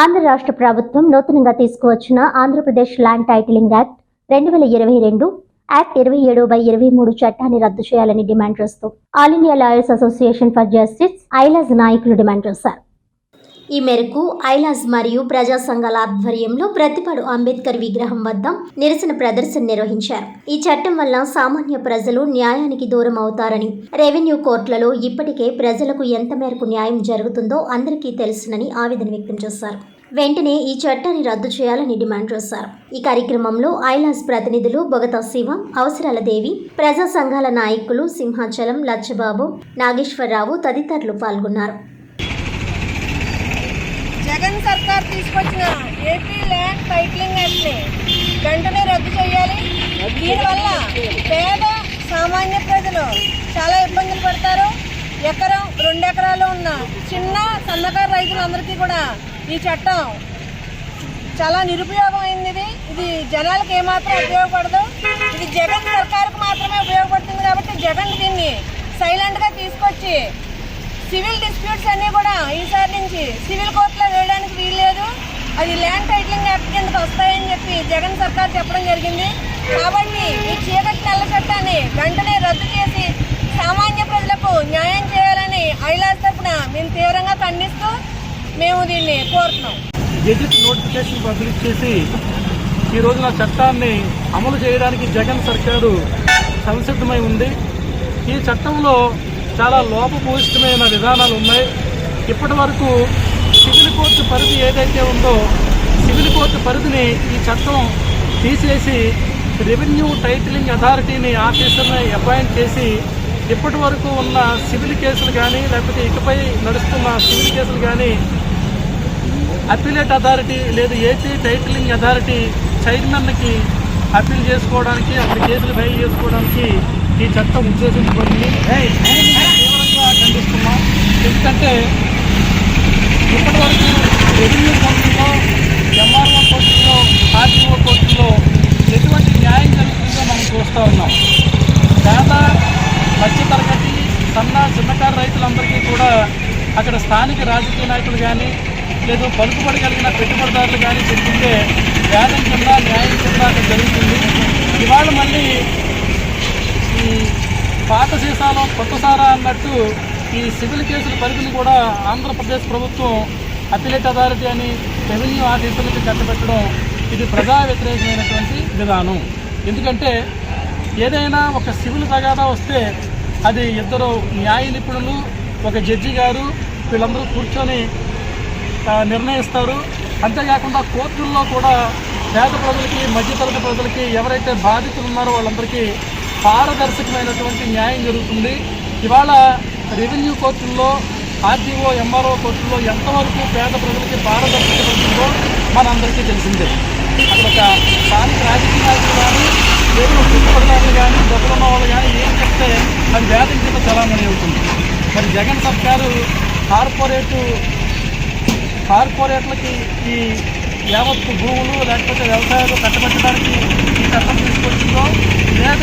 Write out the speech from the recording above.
ఆంధ్ర రాష్ట్ర ప్రభుత్వం నూతనంగా తీసుకువచ్చిన ఆంధ్రప్రదేశ్ ల్యాండ్ టైటిలింగ్ యాక్ట్ రెండు వేల ఇరవై రెండు యాక్ట్ ఇరవై ఏడు బై ఇరవై మూడు చట్టాన్ని రద్దు చేయాలని డిమాండ్ చేస్తూ all India lawyers association for justice AILAJ నాయకులు డిమాండ్ చేశారు. ఈ మేరకు ఐలాజ్ మరియు ప్రజా సంఘాల ఆధ్వర్యంలో ప్రతిపాడు అంబేద్కర్ విగ్రహం వద్ద నిరసన ప్రదర్శన నిర్వహించారు. ఈ చట్టం వల్ల సామాన్య ప్రజలు న్యాయానికి దూరం అవుతారని రెవెన్యూ కోర్టులలో ఇప్పటికే ప్రజలకు ఎంత మేరకు న్యాయం జరుగుతుందో అందరికీ తెలుసునని ఆవేదన వ్యక్తం చేశారు. వెంటనే ఈ చట్టాన్ని రద్దు చేయాలని డిమాండ్ చేశారు. ఈ కార్యక్రమంలో ఐలాస్ ప్రతినిధులు బొగతా శివ అవసరాల దేవి ప్రజా సంఘాల నాయకులు సింహాచలం లచ్చబాబు నాగేశ్వరరావు తదితరులు పాల్గొన్నారు. జగన్ సర్కార్ తీసుకొచ్చిన ఏపీ ల్యాండ్ టైటిలింగ్ యాక్ట్ని వెంటనే రద్దు చేయాలి. దీనివల్ల పేద సామాన్య ప్రజలు చాలా ఇబ్బందులు పడతారు. ఎకరం రెండు ఎకరాలు ఉన్న చిన్న సన్నకారు రైతులందరికీ కూడా ఈ చట్టం చాలా నిరుపయోగమైంది ఇది. ఇది జనాలకు ఏమాత్రం ఉపయోగపడదు. ఇది జగన్ సర్కార్కు మాత్రమే ఉపయోగపడుతుంది కాబట్టి జగన్ దీన్ని సైలెంట్గా తీసుకొచ్చి సివిల్ డిస్ప్యూట్స్ అన్నీ కూడా ఈసారి నుంచి సివిల్ కోర్టులో అది ల్యాండ్ టైటిలింగ్ యాక్ట్ కిందకి వస్తాయని చెప్పి జగన్ సర్కార్ చెప్పడం జరిగింది. కాబట్టి ఈ చీకటి నెల చట్టాన్ని వెంటనే రద్దు చేసి సామాన్య ప్రజలకు న్యాయం చేయాలని ఐలాస్ తరఫున మేము తీవ్రంగా ఖండిస్తూ మేము దీన్ని కోరుతున్నాం. గెజిట్ నోటిఫికేషన్ పబ్లిష్ చేసి ఈ రోజున చట్టాన్ని అమలు చేయడానికి జగన్ సర్కారు సంసిద్ధమై ఉంది. ఈ చట్టంలో చాలా లోపభూయిష్టమైన విధానాలు ఉన్నాయి. ఇప్పటి వరకు సివిల్ కోర్టు పరిధి ఏదైతే ఉందో సివిల్ కోర్టు పరిధిని ఈ చట్టం తీసేసి రెవెన్యూ టైటిలింగ్ అథారిటీని ఆఫీసర్ని అపాయింట్ చేసి ఇప్పటి వరకు ఉన్న సివిల్ కేసులు కానీ లేకపోతే ఇకపై నడుస్తున్న సివిల్ కేసులు కానీ అప్పీలేట్ అథారిటీ లేదా ఏపీ టైటిలింగ్ అథారిటీ చైర్మన్కి అప్పీల్ చేసుకోవడానికి అక్కడ కేసులు ఫైల్ చేసుకోవడానికి ఈ చట్టం ఉద్దేశించబడింది తీవ్రంగా ఖండిస్తున్నాం. ఎందుకంటే ఇప్పటివరకు రెవెన్యూ కోర్టుల్లో ఎంఆర్ఓ కోర్టుల్లో ఆర్టీఓ కోర్టుల్లో ఎటువంటి న్యాయం జరుగుతుందో మనం చూస్తూ ఉన్నాం పేద మధ్యతరగతి సన్న చిన్నకారు రైతులందరికీ కూడా అక్కడ స్థానిక రాజకీయ నాయకులు కానీ లేదు పలుకుబడి కలిగిన పెట్టుబడిదారులు కానీ చెప్తుంటే వేదం కింద న్యాయం కింద అక్కడ జరుగుతుంది ఇవాళ మళ్ళీ ఈ పాత సీసాలో కొత్త సారా అన్నట్టు ఈ సివిల్ కేసుల పరిధిని కూడా ఆంధ్రప్రదేశ్ ప్రభుత్వం అపిలేట్ అథారిటీ అని రెవెన్యూ ఆఫీసులకి కట్టబెట్టడం ఇది ప్రజా వ్యతిరేకమైనటువంటి విధానం. ఎందుకంటే ఏదైనా ఒక సివిల్ తగాదా వస్తే అది ఇద్దరు న్యాయ నిపుణులు ఒక జడ్జి గారు వీళ్ళందరూ కూర్చొని నిర్ణయిస్తారు. అంతేకాకుండా కోర్టుల్లో కూడా పేద ప్రజలకి మధ్యతరగతి ప్రజలకి ఎవరైతే బాధితులు ఉన్నారో వాళ్ళందరికీ పారదర్శకమైనటువంటి న్యాయం జరుగుతుంది. ఇవాళ రెవెన్యూ కోర్టుల్లో ఆర్టీఓ ఎంఆర్ఓ కోర్టుల్లో ఎంతవరకు పేద ప్రజలకి పారదర్శకత ఉంటుందో మనందరికీ తెలిసిందే. అక్కడ ఒక స్థానిక రాజకీయ నాయకులు కానీ లేదు పెట్టుబడిదారులు కానీ డబ్బులున్న వాళ్ళు కానీ ఏం చెప్తే అది వేదం కింద చలామణి అవుతుంది. మరి జగన్ సర్కారు కార్పొరేటు కార్పొరేట్లకి ఈ యావత్తు భూములు లేకపోతే వ్యవసాయాలు కట్టబెట్టడానికి ఈ చట్టం తీసుకొచ్చిందో లేదు